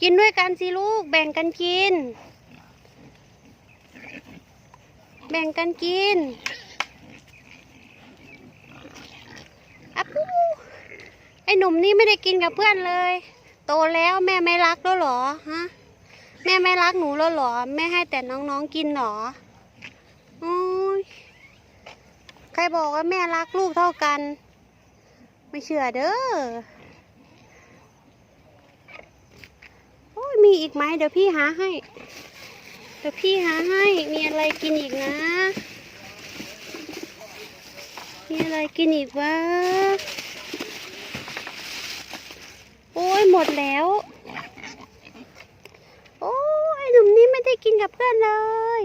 กินด้วยกันสิลูก แบ่งกันกิน แบ่งกันกินอะปูไอหนุ่มนี่ไม่ได้กินกับเพื่อนเลย โตแล้วแม่ไม่รักแล้วหรอฮะแม่ไม่รักหนูแล้วหรอ แม่ให้แต่น้องๆกินหรออุ้ยใครบอกว่าแม่รักลูกเท่ากัน ไม่เชื่อเด้อ โอ้ยมี อีกไหมเดี๋ยวพี่หาให้ เดี๋ยวพี่หาให้ มีอะไรกินอีกนะ มีอะไรกินอีกวะ โอ้ยหมดแล้ว โอ้ยหนุ่มนี่ไม่ได้กินกับเพื่อนเลย